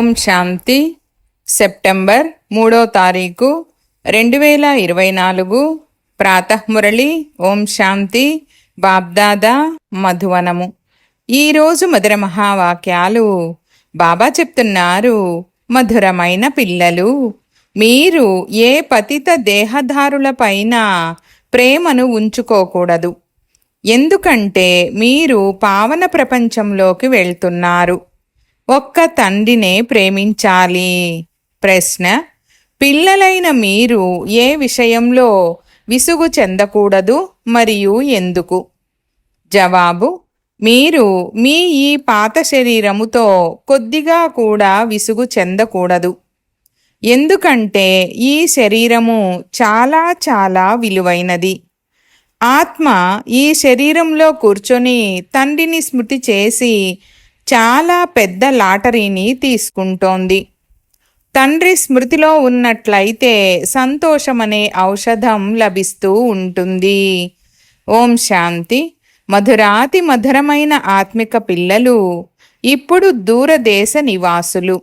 ఓం శాంతి. September మూడో తారీఖు రెండు వేల ఇరవై నాలుగు. ప్రాతఃమురళి ఓం శాంతి బాబ్దాదా మధువనము. ఈరోజు మధుర మహావాక్యాలు బాబా చెప్తున్నారు. మధురమైన పిల్లలు మీరు ఏ పతిత దేహదారులపైన ప్రేమను ఉంచుకోకూడదు. ఎందుకంటే మీరు పావన ప్రపంచంలోకి వెళ్తున్నారు. ఒక్క తండ్రినే ప్రేమించాలి? ప్రశ్న. పిల్లలైన మీరు ఏ విషయంలో విసుగు చెందకూడదు మరియు ఎందుకు? జవాబు. మీరు మీ ఈ పాత శరీరముతో కొద్దిగా కూడా విసుగు చెందకూడదు. ఎందుకంటే ఈ శరీరము చాలా చాలా విలువైనది. ఆత్మ ఈ శరీరంలో కూర్చొని తండ్రిని స్మృతి చేసి చాలా పెద్ద లాటరీని తీసుకుంటోంది. తండ్రి స్మృతిలో ఉన్నట్లయితే సంతోషమనే ఔషధం లభిస్తూ ఉంటుంది. ఓం శాంతి. మధురాతి మధురమైన ఆత్మిక పిల్లలు ఇప్పుడు దూరదేశ నివాసులు.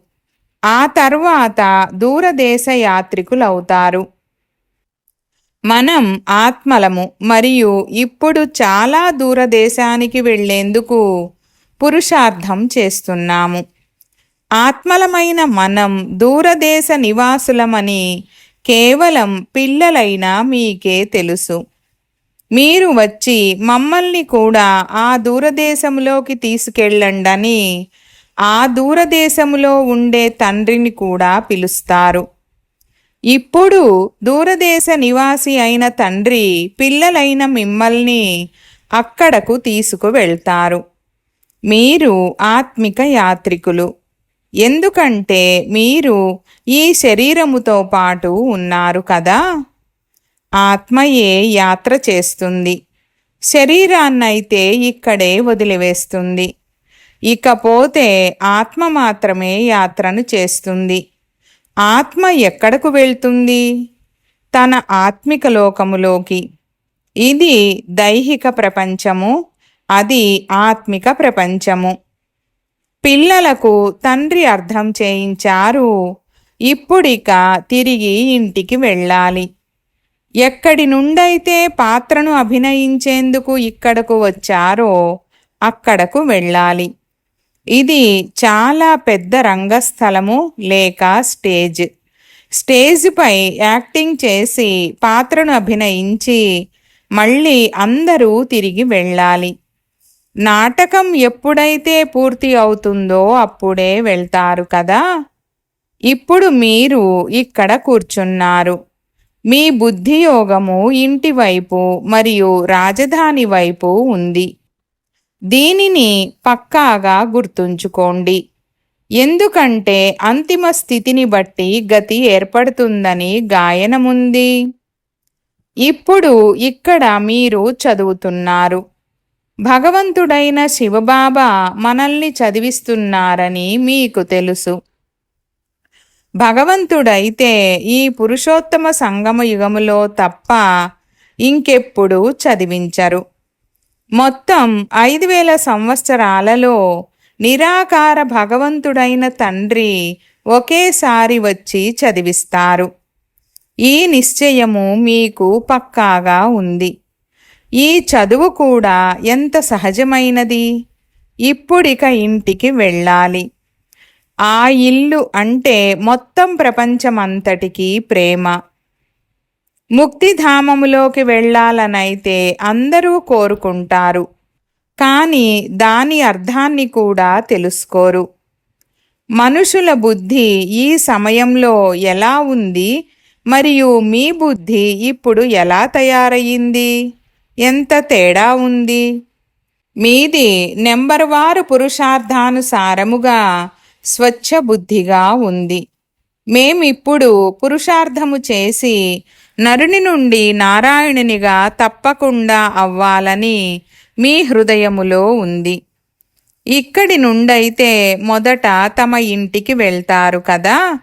ఆ తర్వాత దూరదేశ యాత్రికులవుతారు. మనం ఆత్మలము మరియు ఇప్పుడు చాలా దూరదేశానికి వెళ్ళేందుకు పురుషార్థం చేస్తున్నాము. ఆత్మలమైన మనం దూరదేశ నివాసులమని కేవలం పిల్లలైన మీకే తెలుసు. మీరు వచ్చి మమ్మల్ని కూడా ఆ దూరదేశంలోకి తీసుకెళ్ళండని ఆ దూరదేశములో ఉండే తండ్రిని కూడా పిలుస్తారు. ఇప్పుడు దూరదేశ నివాసి అయిన తండ్రి పిల్లలైన మిమ్మల్ని అక్కడకు తీసుకువెళ్తారు. మీరు ఆత్మిక యాత్రికులు. ఎందుకంటే మీరు ఈ శరీరముతో పాటు ఉన్నారు కదా? ఆత్మయే యాత్ర చేస్తుంది. శరీరాన్నైతే ఇక్కడే వదిలివేస్తుంది. ఇకపోతే ఆత్మ మాత్రమే యాత్రను చేస్తుంది. ఆత్మ ఎక్కడకు వెళ్తుంది? తన ఆత్మిక లోకములోకి. ఇది దైహిక ప్రపంచము అది ఆత్మిక ప్రపంచము. పిల్లలకు తండ్రి అర్థం చేయించారు. ఇప్పుడిక తిరిగి ఇంటికి వెళ్ళాలి. ఎక్కడి నుండైతే పాత్రను అభినయించేందుకు ఇక్కడకు వచ్చారో అక్కడకు వెళ్ళాలి. ఇది చాలా పెద్ద రంగస్థలము లేక స్టేజ్. స్టేజ్పై యాక్టింగ్ చేసి పాత్రను అభినయించి మళ్ళీ అందరూ తిరిగి వెళ్ళాలి. నాటకం ఎప్పుడైతే పూర్తి అవుతుందో అప్పుడే వెళ్తారు కదా? ఇప్పుడు మీరు ఇక్కడ కూర్చున్నారు. మీ బుద్ధియోగము ఇంటివైపు ఇంటి వైపు మరియు రాజధాని వైపు ఉంది. దీనిని పక్కాగా గుర్తుంచుకోండి. ఎందుకంటే అంతిమ స్థితిని బట్టి గతి ఏర్పడుతుందని గాయనముంది. ఇప్పుడు ఇక్కడ మీరు చదువుతున్నారు. భగవంతుడైన శివబాబా మనల్ని చదివిస్తున్నారని మీకు తెలుసు. భగవంతుడైతే ఈ పురుషోత్తమ సంగమ యుగములో తప్ప ఇంకెప్పుడు చదివించరు. మొత్తం ఐదు వేల సంవత్సరాలలో నిరాకార భగవంతుడైన తండ్రి ఒకేసారి వచ్చి చదివిస్తారు. ఈ నిశ్చయము మీకు పక్కాగా ఉంది. ఈ చదువు కూడా ఎంత సహజమైనది? ఇప్పుడిక ఇంటికి వెళ్ళాలి. ఆ ఇల్లు అంటే మొత్తం ప్రపంచమంతటికీ ప్రేమ. ముక్తిధామములోకి వెళ్ళాలనైతే అందరూ కోరుకుంటారు. కానీ దాని అర్థాన్ని కూడా తెలుసుకోరు. మనుషుల బుద్ధి ఈ సమయంలో ఎలా ఉంది? మరియు మీ బుద్ధి ఇప్పుడు ఎలా తయారయ్యింది ఎంత తేడా ఉంది? మీది నెంబర్ వారు పురుషార్థానుసారముగా స్వచ్ఛ బుద్ధిగా ఉంది. మేమిప్పుడు పురుషార్థము చేసి నరుని నుండి నారాయణునిగా తప్పకుండా అవ్వాలని మీ హృదయములో ఉంది. ఇక్కడి నుండైతే మొదట తమ ఇంటికి వెళ్తారు కదా?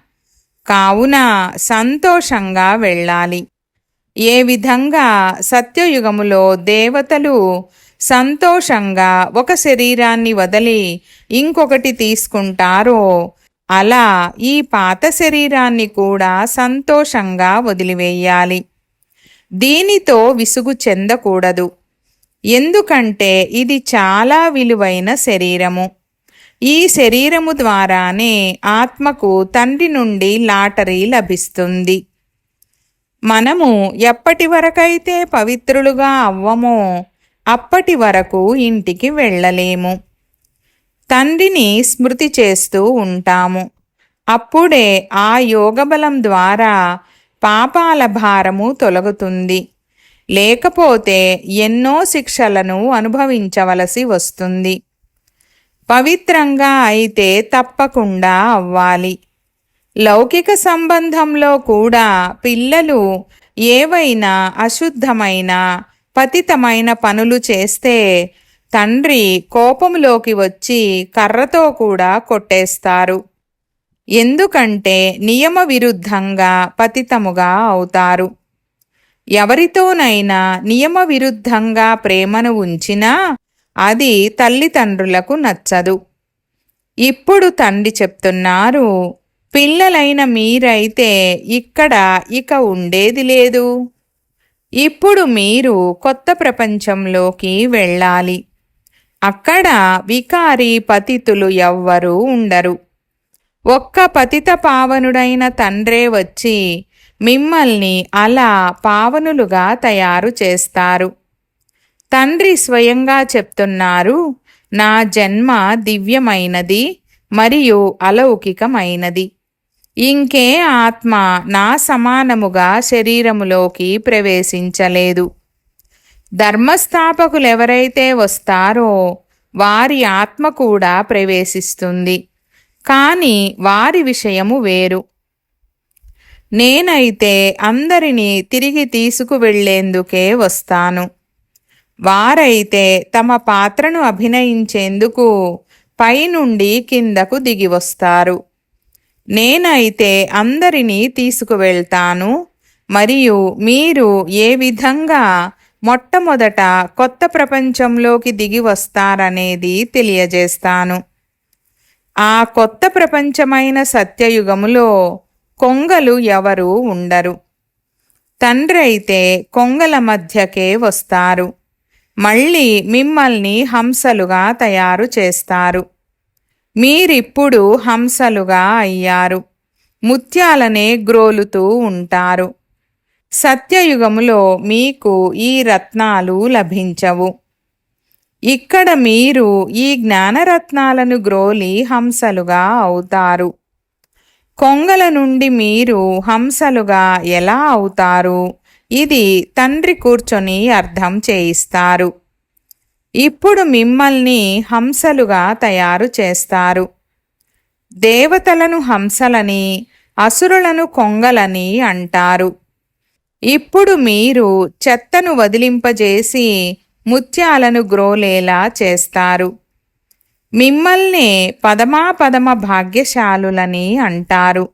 కావున సంతోషంగా వెళ్ళాలి. ఏ విధంగా సత్యయుగములో దేవతలు సంతోషంగా ఒక శరీరాన్ని వదిలి ఇంకొకటి తీసుకుంటారో అలా ఈ పాత శరీరాన్ని కూడా సంతోషంగా వదిలివేయాలి. దీనితో విసుగు చెందకూడదు. ఎందుకంటే ఇది చాలా విలువైన శరీరము. ఈ శరీరము ద్వారానే ఆత్మకు తండ్రి నుండి లాటరీ లభిస్తుంది. మనము ఎప్పటి వరకైతే పవిత్రులుగా అవ్వమో అప్పటి వరకు ఇంటికి వెళ్ళలేము. తండ్రిని స్మృతి చేస్తూ ఉంటాము. అప్పుడే ఆ యోగబలం ద్వారా పాపాల భారము తొలగుతుంది. లేకపోతే ఎన్నో శిక్షలను అనుభవించవలసి వస్తుంది. పవిత్రంగా అయితే తప్పకుండా అవ్వాలి. లౌకిక సంబంధంలో కూడా పిల్లలు ఏవైనా అశుద్ధమైన పతితమైన పనులు చేస్తే తండ్రి కోపంలోకి వచ్చి కర్రతో కూడా కొట్టేస్తారు. ఎందుకంటే నియమ విరుద్ధంగా పతితముగా అవుతారు. ఎవరితోనైనా నియమ విరుద్ధంగా ప్రేమను ఉంచినా అది తల్లిదండ్రులకు నచ్చదు. ఇప్పుడు తండ్రి చెప్తున్నారు పిల్లలైన మీరైతే ఇక్కడ ఇక ఉండేది లేదు. ఇప్పుడు మీరు కొత్త ప్రపంచంలోకి వెళ్ళాలి. అక్కడ వికారి పతితులు ఎవ్వరూ ఉండరు. ఒక్క పతిత పావనుడైన తండ్రే వచ్చి మిమ్మల్ని అలా పావనులుగా తయారు చేస్తారు. తండ్రి స్వయంగా చెప్తున్నారు నా జన్మ దివ్యమైనది మరియు అలౌకికమైనది. ఇంకే ఆత్మ నా సమానముగా శరీరములోకి ప్రవేశించలేదు. ధర్మస్థాపకులు ఎవరైతే వస్తారో వారి ఆత్మ కూడా ప్రవేశిస్తుంది. కానీ వారి విషయము వేరు. నేనైతే అందరినీ తిరిగి తీసుకువెళ్ళేందుకే వస్తాను. వారైతే తమ పాత్రను అభినయించేందుకు పైనుండి కిందకు దిగి వస్తారు. నేనైతే అందరినీ తీసుకువెళ్తాను. మరియు మీరు ఏ విధంగా మొట్టమొదట కొత్త ప్రపంచంలోకి దిగి వస్తారనేది తెలియజేస్తాను. ఆ కొత్త ప్రపంచమైన సత్యయుగములో కొంగలు ఎవరు ఉండరు. తండ్రి అయితే కొంగల మధ్యకే వస్తారు. మళ్ళీ మిమ్మల్ని హంసలుగా తయారు చేస్తారు. మీరిప్పుడు హంసలుగా అయ్యారు. ముత్యాలనే గ్రోలుతూ ఉంటారు. సత్యయుగములో మీకు ఈ రత్నాలు లభించవు. ఇక్కడ మీరు ఈ జ్ఞానరత్నాలను గ్రోలి హంసలుగా అవుతారు. కొంగల నుండి మీరు హంసలుగా ఎలా అవుతారు? ఇది తండ్రి కూర్చొని అర్థం చేయిస్తారు. ఇప్పుడు మిమ్మల్ని హంసలుగా తయారు చేస్తారు. దేవతలను హంసలని అసురులను కొంగలని అంటారు. ఇప్పుడు మీరు చెత్తను వదిలింపజేసి ముత్యాలను గ్రోలేలా చేస్తారు. మిమ్మల్నే పదమాపదమ భాగ్యశాలులని అంటారు.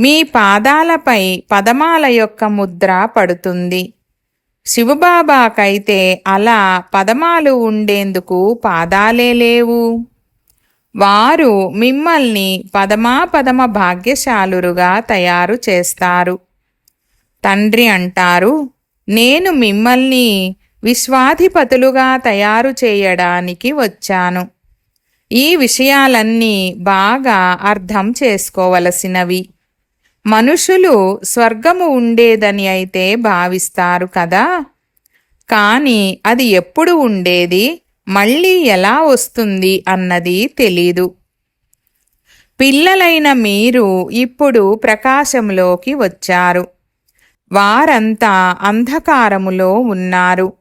మీ పాదాలపై పదమాల యొక్క ముద్ర పడుతుంది. శివబాబాకైతే అలా పదమాలు ఉండేందుకు పాదాలే లేవు. వారు మిమ్మల్ని పదమా పదమ భాగ్యశాలురుగా తయారు చేస్తారు. తండ్రి అంటారు నేను మిమ్మల్ని విశ్వాధిపతులుగా తయారు చేయడానికి వచ్చాను. ఈ విషయాలన్నీ బాగా అర్థం చేసుకోవలసినవి. మనుషులు స్వర్గము ఉండేదని అయితే భావిస్తారు కదా. కానీ అది ఎప్పుడు ఉండేది? మళ్ళీ ఎలా వస్తుంది అన్నది తెలీదు. పిల్లలైన మీరు ఇప్పుడు ప్రకాశంలోకి వచ్చారు. వారంతా అంధకారములో ఉన్నారు.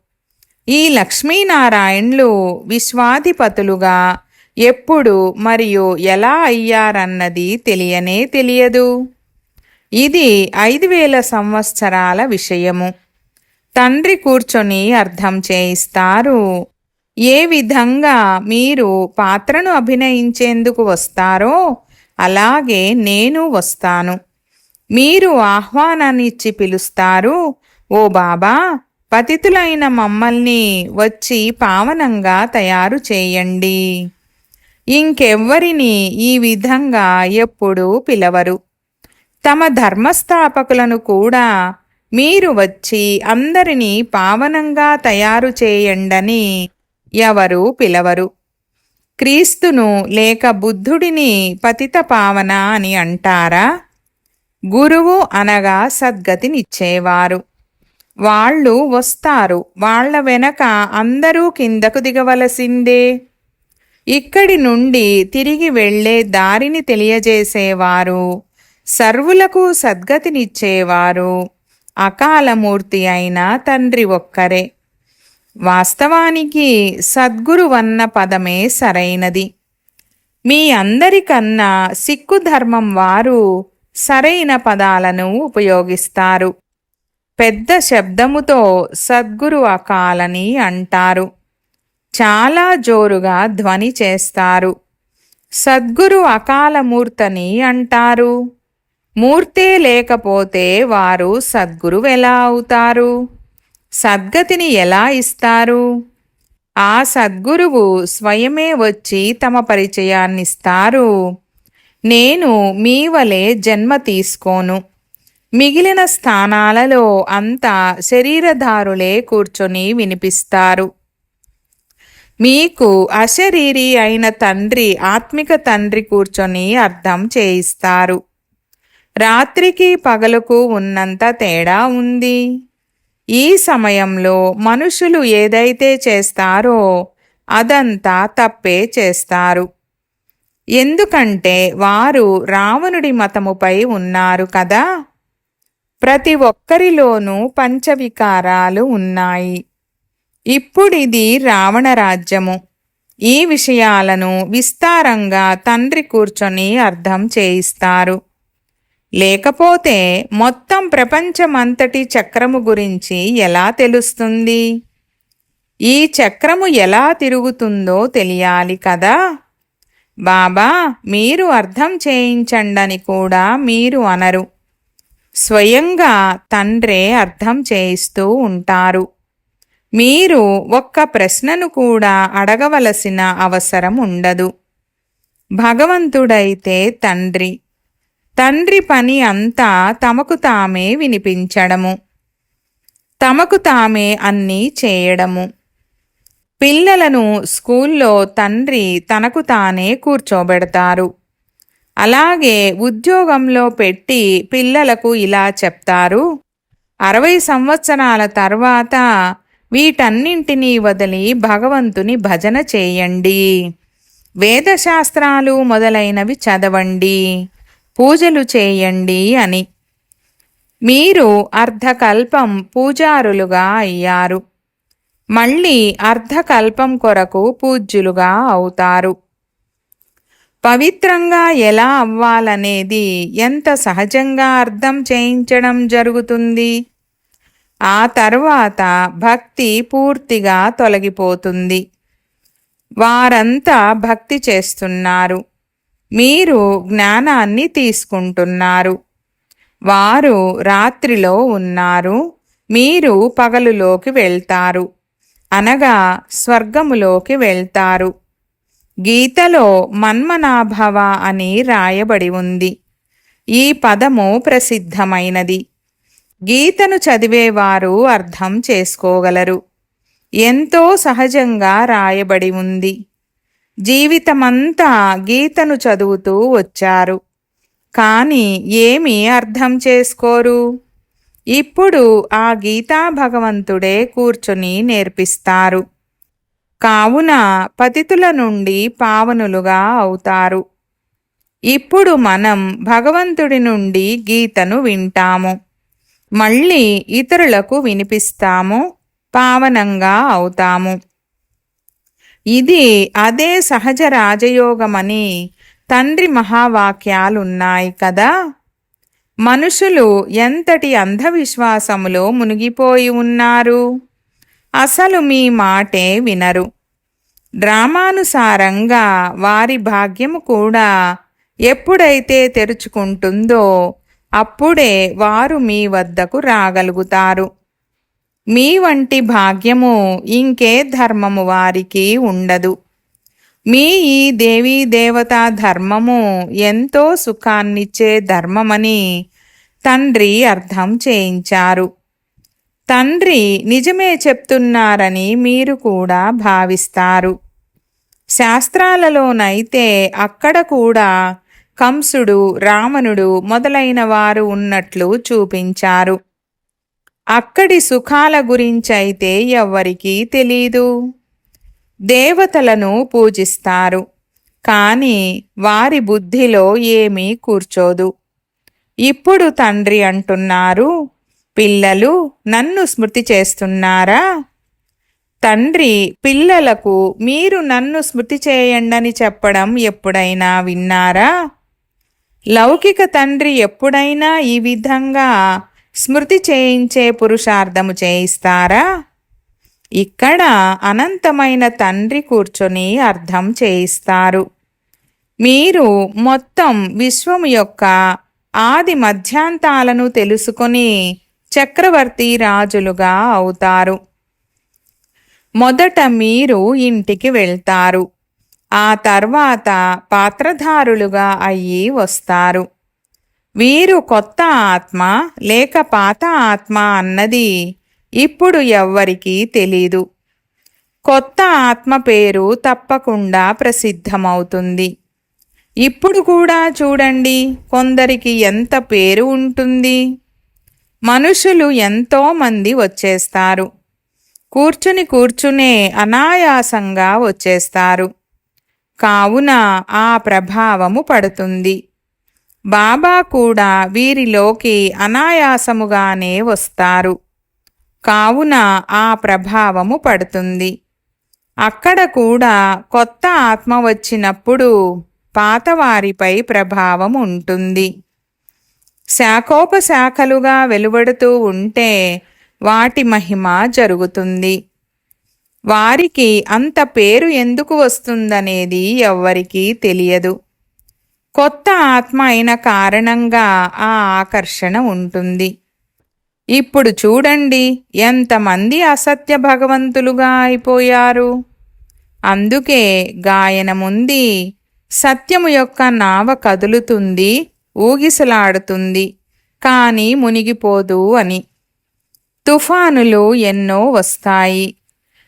ఈ లక్ష్మీనారాయణులు విశ్వాధిపతులుగా ఎప్పుడు మరియు ఎలా అయ్యారన్నది తెలియనే తెలియదు. ఇది ఐదు వేల సంవత్సరాల విషయము. తండ్రి కూర్చొని అర్థం చేయిస్తారు. ఏ విధంగా మీరు పాత్రను అభినయించేందుకు వస్తారో అలాగే నేను వస్తాను. మీరు ఆహ్వానాన్ని ఇచ్చి పిలుస్తారు ఓ బాబా పతితులైన మమ్మల్ని వచ్చి పావనంగా తయారు చేయండి. ఇంకెవ్వరిని ఈ విధంగా ఎప్పుడూ పిలవరు. తమ ధర్మస్థాపకులను కూడా మీరు వచ్చి అందరినీ పావనంగా తయారు చేయండని ఎవరు పిలవరు. క్రీస్తును లేక బుద్ధుడిని పతిత పావన అని అంటారా? గురువు అనగా సద్గతినిచ్చేవారు. వాళ్ళు వస్తారు. వాళ్ళ వెనక అందరూ కిందకు దిగవలసిందే. ఇక్కడి నుండి తిరిగి వెళ్ళే దారిని తెలియజేసేవారు సర్వులకు సద్గతినిచ్చేవారు. అకాలమూర్తి అయిన తండ్రి ఒక్కరే. వాస్తవానికి సద్గురువన్న పదమే సరైనది. మీ అందరికన్నా సిక్కు ధర్మం వారు సరైన పదాలను ఉపయోగిస్తారు. పెద్ద శబ్దముతో సద్గురు అకాలని అంటారు. చాలా జోరుగా ధ్వని చేస్తారు. సద్గురు అకాలమూర్తని అంటారు. మూర్తే లేకపోతే వారు సద్గురువు ఎలా అవుతారు? సద్గతిని ఎలా ఇస్తారు? ఆ సద్గురువు స్వయమే వచ్చి తమ పరిచయాన్నిస్తారు. నేను మీ వలె జన్మ తీసుకోను. మిగిలిన స్థానాలలో అంతా శరీరధారులే కూర్చొని వినిపిస్తారు. మీకు అశరీరి అయిన తండ్రి ఆత్మిక తండ్రి కూర్చొని అర్థం చేయిస్తారు. రాత్రికి పగలుకు ఉన్నంత తేడా ఉంది. ఈ సమయంలో మనుషులు ఏదైతే చేస్తారో అదంతా తప్పే చేస్తారు. ఎందుకంటే వారు రావణుడి మతముపై ఉన్నారు కదా. ప్రతి ఒక్కరిలోనూ పంచవికారాలు ఉన్నాయి. ఇప్పుడిది రావణ రాజ్యము. ఈ విషయాలను విస్తారంగా తండ్రి కూర్చొని అర్థం చేయిస్తారు. లేకపోతే మొత్తం ప్రపంచమంతటి చక్రము గురించి ఎలా తెలుస్తుంది? ఈ చక్రము ఎలా తిరుగుతుందో తెలియాలి కదా? బాబా మీరు అర్థం చేయించండని కూడా మీరు అనరు. స్వయంగా తండ్రే అర్థం చేయిస్తూ ఉంటారు. మీరు ఒక్క ప్రశ్నను కూడా అడగవలసిన అవసరం ఉండదు. భగవంతుడైతే తండ్రి. తండ్రి పని అంతా తమకు తామే వినిపించడము. తమకు తామే అన్నీ చేయడము. పిల్లలను స్కూల్లో తండ్రి తనకు తానే కూర్చోబెడతారు. అలాగే ఉద్యోగంలో పెట్టి పిల్లలకు ఇలా చెప్తారు. అరవై సంవత్సరాల తర్వాత వీటన్నింటినీ వదిలి భగవంతుని భజన చేయండి. వేదశాస్త్రాలు మొదలైనవి చదవండి. పూజలు చేయండి అని. మీరు అర్ధకల్పం పూజారులుగా అయ్యారు. మళ్ళీ అర్ధకల్పం కొరకు పూజ్యులుగా అవుతారు. పవిత్రంగా ఎలా అవ్వాలనేది ఎంత సహజంగా అర్థం చేయించడం జరుగుతుంది? ఆ తర్వాత భక్తి పూర్తిగా తొలగిపోతుంది. వారంతా భక్తి చేస్తున్నారు. మీరు జ్ఞానాన్ని తీసుకుంటున్నారు. వారు రాత్రిలో ఉన్నారు. మీరు పగలులోకి వెళ్తారు. అనగా స్వర్గములోకి వెళ్తారు. గీతలో మన్మనాభవ అని రాయబడి ఉంది. ఈ పదము ప్రసిద్ధమైనది. గీతను చదివేవారు అర్థం చేసుకోగలరు. ఎంతో సహజంగా రాయబడి ఉంది. జీవితమంతా గీతను చదువుతూ వచ్చారు. కానీ ఏమీ అర్థం చేసుకోరు. ఇప్పుడు ఆ గీతా భగవంతుడే కూర్చుని నేర్పిస్తారు. కావున పతితుల నుండి పావనులుగా అవుతారు. ఇప్పుడు మనం భగవంతుడి నుండి గీతను వింటాము. మళ్ళీ ఇతరులకు వినిపిస్తాము. పావనంగా అవుతాము. ఇది అదే సహజ రాజయోగమని తండ్రి మహావాక్యాలున్నాయి కదా. మనుషులు ఎంతటి అంధవిశ్వాసములో మునిగిపోయి ఉన్నారు? అసలు మీ మాటే వినరు. డ్రామానుసారంగా వారి భాగ్యము కూడా ఎప్పుడైతే తెరుచుకుంటుందో అప్పుడే వారు మీ వద్దకు రాగలుగుతారు. మీ వంటి భాగ్యము ఇంకే ధర్మము వారికి ఉండదు. మీ ఈ దేవీ దేవతా ధర్మము ఎంతో సుఖాన్నిచ్చే ధర్మమని తండ్రి అర్థం చేయించారు. తండ్రి నిజమే చెప్తున్నారని మీరు కూడా భావిస్తారు. శాస్త్రాలలోనైతే అక్కడ కూడా కంసుడు రావణుడు మొదలైన వారు ఉన్నట్లు చూపించారు. అక్కడి సుఖాల గురించైతే ఎవ్వరికీ తెలీదు. దేవతలను పూజిస్తారు కానీ వారి బుద్ధిలో ఏమీ కూర్చోదు. ఇప్పుడు తండ్రి అంటున్నారు పిల్లలు నన్ను స్మృతి చేస్తున్నారా? తండ్రి పిల్లలకు మీరు నన్ను స్మృతి చేయండని చెప్పడం ఎప్పుడైనా విన్నారా? లౌకిక తండ్రి ఎప్పుడైనా ఈ విధంగా స్మృతి చేయించే పురుషార్థము చేయిస్తారా? ఇక్కడ అనంతమైన తండ్రి కూర్చొని అర్థం చేయిస్తారు. మీరు మొత్తం విశ్వం యొక్క ఆది మధ్యాంతాలను తెలుసుకొని చక్రవర్తి రాజులుగా అవుతారు. మొదట మీరు ఇంటికి వెళ్తారు. ఆ తర్వాత పాత్రధారులుగా అయ్యి వస్తారు. వీరు కొత్త ఆత్మ లేక పాత ఆత్మ అన్నది ఇప్పుడు ఎవ్వరికీ తెలీదు. కొత్త ఆత్మ పేరు తప్పకుండా ప్రసిద్ధమవుతుంది. ఇప్పుడు కూడా చూడండి కొందరికి ఎంత పేరు ఉంటుంది? మనుషులు ఎంతోమంది వచ్చేస్తారు. కూర్చుని కూర్చునే అనాయాసంగా వచ్చేస్తారు. కావున ఆ ప్రభావము పడుతుంది. బాబా కూడా వీరిలోకి అనాయాసముగానే వస్తారు. కావున ఆ ప్రభావము పడుతుంది. అక్కడ కూడా కొత్త ఆత్మ వచ్చినప్పుడు పాతవారిపై ప్రభావం ఉంటుంది. శాఖోపశాఖలుగా వెలువడుతూ ఉంటే వాటి మహిమ జరుగుతుంది. వారికి అంత పేరు ఎందుకు వస్తుందనేది ఎవ్వరికీ తెలియదు. కొత్త ఆత్మ అయిన కారణంగా ఆ ఆకర్షణ ఉంటుంది. ఇప్పుడు చూడండి ఎంతమంది అసత్య భగవంతులుగా అయిపోయారు. అందుకే గాయనముంది సత్యము యొక్క నావ కదులుతుంది ఊగిసలాడుతుంది కానీ మునిగిపోదు అని. తుఫానులు ఎన్నో వస్తాయి.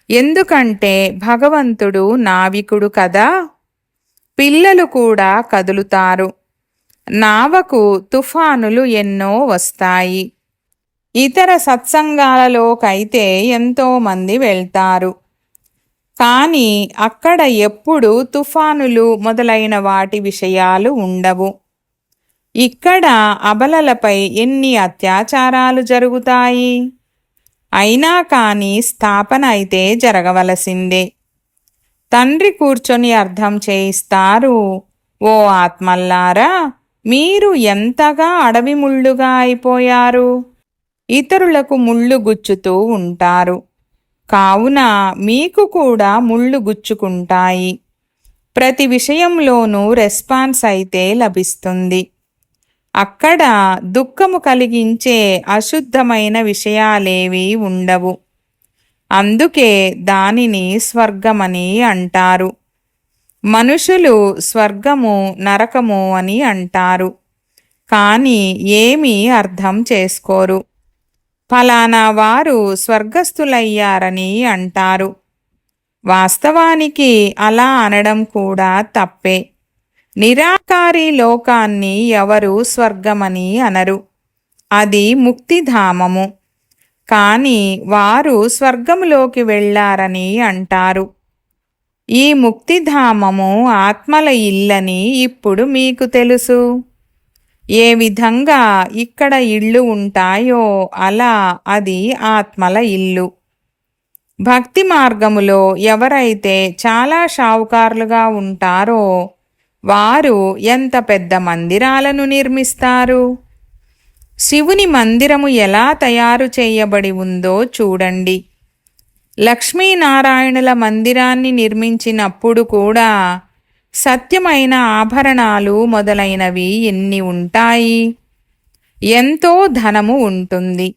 ఎందుకంటే భగవంతుడు నావికుడు కదా? పిల్లలు కూడా కదులుతారు. నావకు తుఫానులు ఎన్నో వస్తాయి. ఇతర సత్సంగాలలోకైతే ఎంతోమంది వెళ్తారు. కానీ అక్కడ ఎప్పుడు తుఫానులు మొదలైన వాటి విషయాలు ఉండవు. ఇక్కడ అబలలపై ఎన్ని అత్యాచారాలు జరుగుతాయి? అయినా కానీ స్థాపన అయితే జరగవలసిందే. తండ్రి కూర్చొని అర్థం చేయిస్తారు. ఓ ఆత్మల్లారా మీరు ఎంతగా అడవి ముళ్ళుగా అయిపోయారు? ఇతరులకు ముళ్ళు గుచ్చుతూ ఉంటారు. కావున మీకు కూడా ముళ్ళు గుచ్చుకుంటాయి. ప్రతి విషయంలోనూ రెస్పాన్స్ అయితే లభిస్తుంది. అక్కడ దుఃఖము కలిగించే అశుద్ధమైన విషయాలేవి ఉండవు. అందుకే దానిని స్వర్గమని అంటారు. మనుషులు స్వర్గము నరకము అని అంటారు. కానీ ఏమీ అర్థం చేసుకోరు. ఫలానా వారు స్వర్గస్థులయ్యారని అంటారు. వాస్తవానికి అలా అనడం కూడా తప్పే. నిరాకారి లోకాన్ని ఎవరు స్వర్గమని అనరు. అది ముక్తిధామము. కాని వారు స్వర్గములోకి వెళ్ళారని అంటారు. ఈ ముక్తిధామము ఆత్మల ఇల్లని ఇప్పుడు మీకు తెలుసు. ఏ విధంగా ఇక్కడ ఇళ్ళు ఉంటాయో అలా అది ఆత్మల ఇల్లు. భక్తి మార్గములో ఎవరైతే చాలా షావుకారులుగా ఉంటారో వారు ఎంత పెద్ద మందిరాలను నిర్మిస్తారు? శివుని మందిరము ఎలా తయారు చేయబడి ఉందో చూడండి. లక్ష్మీనారాయణుల మందిరాన్ని నిర్మించినప్పుడు కూడా సత్యమైన ఆభరణాలు మొదలైనవి ఎన్ని ఉంటాయి? ఎంతో ధనము ఉంటుంది.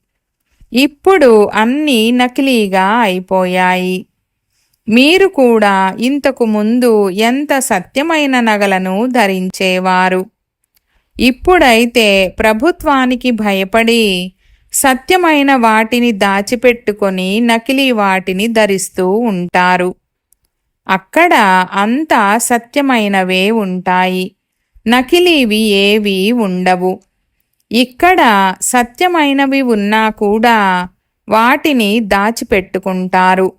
ఇప్పుడు అన్నీ నకిలీగా అయిపోయాయి. మీరు కూడా ఇంతకు ముందు ఎంత సత్యమైన నగలను ధరించేవారు? ఇప్పుడైతే ప్రభుత్వానికి భయపడి సత్యమైన వాటిని దాచిపెట్టుకొని నకిలీ వాటిని ధరిస్తూ ఉంటారు. అక్కడ అంతా సత్యమైనవే ఉంటాయి. నకిలీవి ఏవి ఉండవు. ఇక్కడ సత్యమైనవి ఉన్నా కూడా వాటిని దాచిపెట్టుకుంటారు.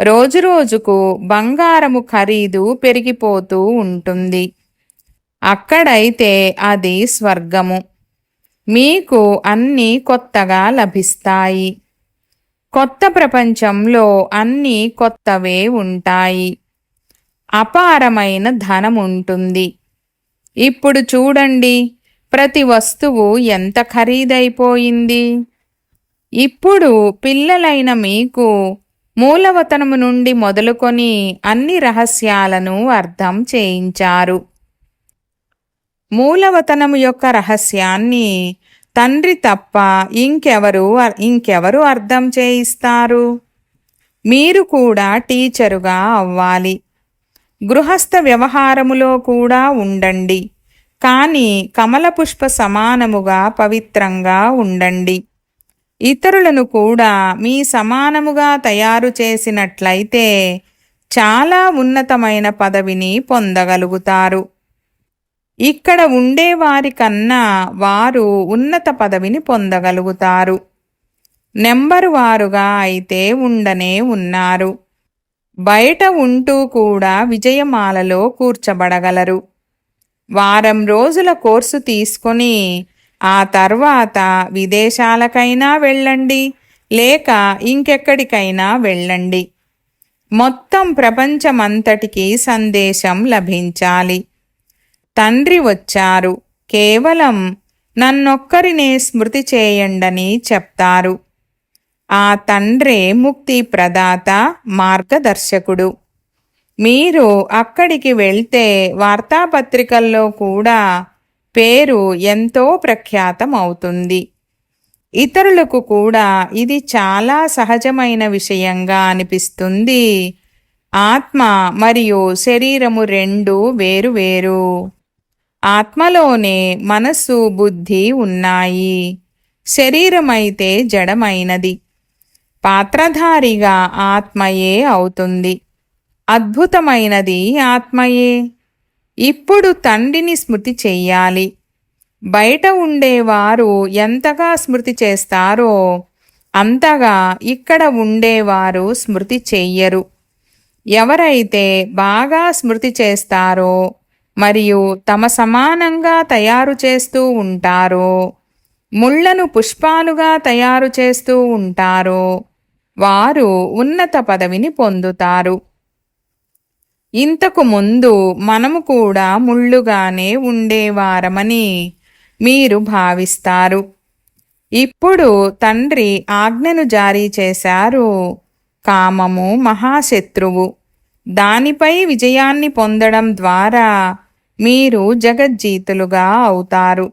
రోజురోజుకు బంగారము ఖరీదు పెరిగిపోతూ ఉంటుంది. అక్కడైతే అది స్వర్గము. మీకు అన్నీ కొత్తగా లభిస్తాయి. కొత్త ప్రపంచంలో అన్నీ కొత్తవే ఉంటాయి. అపారమైన ధనం ఉంటుంది ఇప్పుడు చూడండి ప్రతి వస్తువు ఎంత ఖరీదైపోయింది. ఇప్పుడు పిల్లలైన మీకు మూలవతనము నుండి మొదలుకొని అన్ని రహస్యాలను అర్థం చేయించారు. మూలవతనము యొక్క రహస్యాన్ని తండ్రి తప్ప ఇంకెవరు ఇంకెవరు అర్థం చేయిస్తారు? మీరు కూడా టీచరుగా అవ్వాలి. గృహస్థ వ్యవహారములో కూడా ఉండండి. కానీ కమలపుష్ప సమానముగా పవిత్రంగా ఉండండి. ఇతరులను కూడా మీ సమానముగా తయారు చేసినట్లయితే చాలా ఉన్నతమైన పదవిని పొందగలుగుతారు. ఇక్కడ ఉండేవారి కన్నా వారు ఉన్నత పదవిని పొందగలుగుతారు. నెంబరు వారుగా అయితే ఉండనే ఉన్నారు. బయట ఉంటూ కూడా విజయమాలలో కూర్చబడగలరు. వారం రోజుల కోర్సు తీసుకొని ఆ తర్వాత విదేశాలకైనా వెళ్ళండి లేక ఇంకెక్కడికైనా వెళ్ళండి. మొత్తం ప్రపంచమంతటికి సందేశం లభించాలి. తండ్రి వచ్చారు. కేవలం నన్నొక్కరినే స్మృతి చేయండని చెప్తారు. ఆ తండ్రే ముక్తి ప్రదాత మార్గదర్శకుడు. మీరు అక్కడికి వెళ్తే వార్తాపత్రికల్లో కూడా పేరు ఎంతో ప్రఖ్యాతం అవుతుంది ఇతరులకు కూడా ఇది చాలా సహజమైన విషయంగా అనిపిస్తుంది. ఆత్మ మరియు శరీరము రెండు వేరు వేరు. ఆత్మలోనే మనస్సు బుద్ధి ఉన్నాయి. శరీరమైతే జడమైనది. పాత్రధారిగా ఆత్మయే అవుతుంది. అద్భుతమైనది ఆత్మయే. ఇప్పుడు తండ్రిని స్మృతి చెయ్యాలి. బయట ఉండేవారు ఎంతగా స్మృతి చేస్తారో అంతగా ఇక్కడ ఉండేవారు స్మృతి చెయ్యరు. ఎవరైతే బాగా స్మృతి చేస్తారో మరియు తమ సమానంగా తయారు చేస్తూ ఉంటారో ముళ్ళను పుష్పాలుగా తయారు చేస్తూ ఉంటారో వారు ఉన్నత పదవిని పొందుతారు. ఇంతకు ముందు మనము కూడా ముళ్ళుగానే ఉండేవారమని మీరు భావిస్తారు. ఇప్పుడు తండ్రి ఆజ్ఞను జారీ చేశారు. కామము మహాశత్రువు. దానిపై విజయాన్ని పొందడం ద్వారా మీరు జగజ్జీతులుగా అవుతారు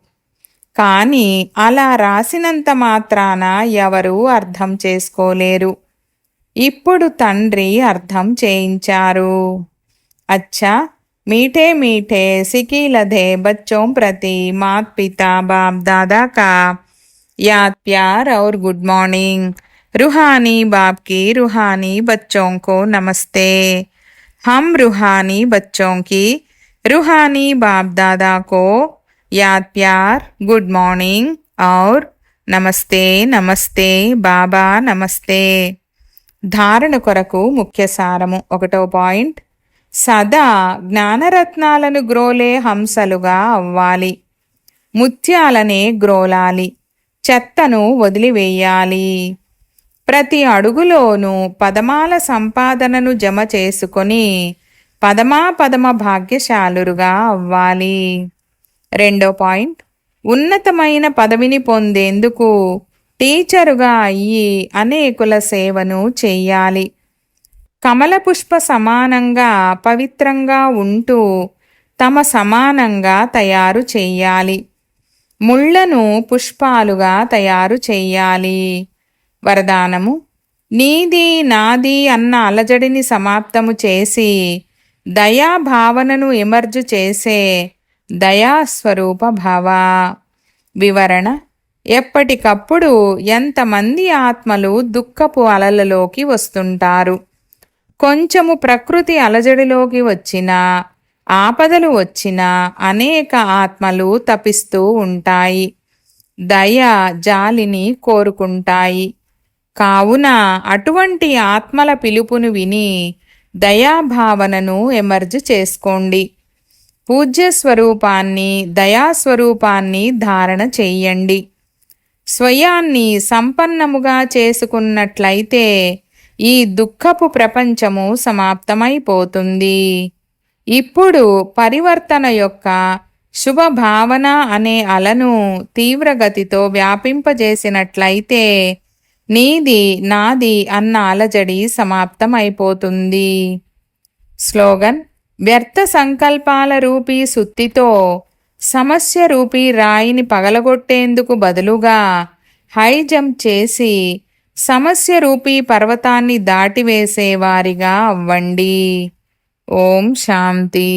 కానీ అలా రాసినంత మాత్రాన ఎవరూ అర్థం చేసుకోలేరు ఇప్పుడు తండ్రి అర్థం చేయించారు अच्छा मीठे मीठे सिकी लधे बच्चों प्रति मात पिता बाप दादा का याद प्यार और गुड मॉर्निंग रूहानी बाप की रूहानी बच्चों को नमस्ते हम रूहानी बच्चों की रूहानी बाप दादा को याद प्यार गुड मॉर्निंग और నమస్తే నమస్తే బాబా నమస్తే ధారణ కొరకు ముఖ్య సారము ఒకటో పాయింట్ సదా జ్ఞానరత్నాలను గ్రోలే హంసలుగా అవ్వాలి ముత్యాలనే గ్రోలాలి చెత్తను వదిలివేయాలి ప్రతి అడుగులోనూ పదమాల సంపాదనను జమ చేసుకొని పదమా పదమ భాగ్యశాలురుగా అవ్వాలి. రెండో పాయింట్. ఉన్నతమైన పదవిని పొందేందుకు టీచరుగా అయ్యి అనేకుల సేవను చెయ్యాలి. కమలపుష్ప సమానంగా పవిత్రంగా ఉంటూ తమ సమానంగా తయారు చేయాలి ముళ్ళను పుష్పాలుగా తయారు చేయాలి వరదానము నీది నాది అన్న అలజడిని సమాప్తము చేసి దయాభావనను ఎమర్జు చేసే దయాస్వరూప భావ. వివరణ ఎప్పటికప్పుడు ఎంతమంది ఆత్మలు దుఃఖపు అలలలోకి వస్తుంటారు? కొంచెము ప్రకృతి అలజడిలోకి వచ్చినా ఆపదలు వచ్చినా అనేక ఆత్మలు తపిస్తూ ఉంటాయి. దయ జాలిని కోరుకుంటాయి. కావున అటువంటి ఆత్మల పిలుపును విని దయాభావనను ఎమర్జ్ చేసుకోండి. పూజ్య స్వరూపాన్ని దయాస్వరూపాన్ని ధారణ చెయ్యండి. స్వయాన్ని సంపన్నముగా చేసుకున్నట్లయితే ఈ దుఃఖపు ప్రపంచము సమాప్తమైపోతుంది. ఇప్పుడు పరివర్తన యొక్క శుభభావన అనే అలను తీవ్రగతితో వ్యాపింపజేసినట్లయితే నీది నాది అన్న అలజడి సమాప్తమైపోతుంది. స్లోగన్ వ్యర్థ సంకల్పాల రూపీ సుత్తితో సమస్య రూపీ రాయిని పగలగొట్టేందుకు బదులుగా హై జంప్ చేసి సమస్య రూపీ పర్వతాన్ని దాటివేసేవారిగా అవ్వండి. ఓం శాంతి.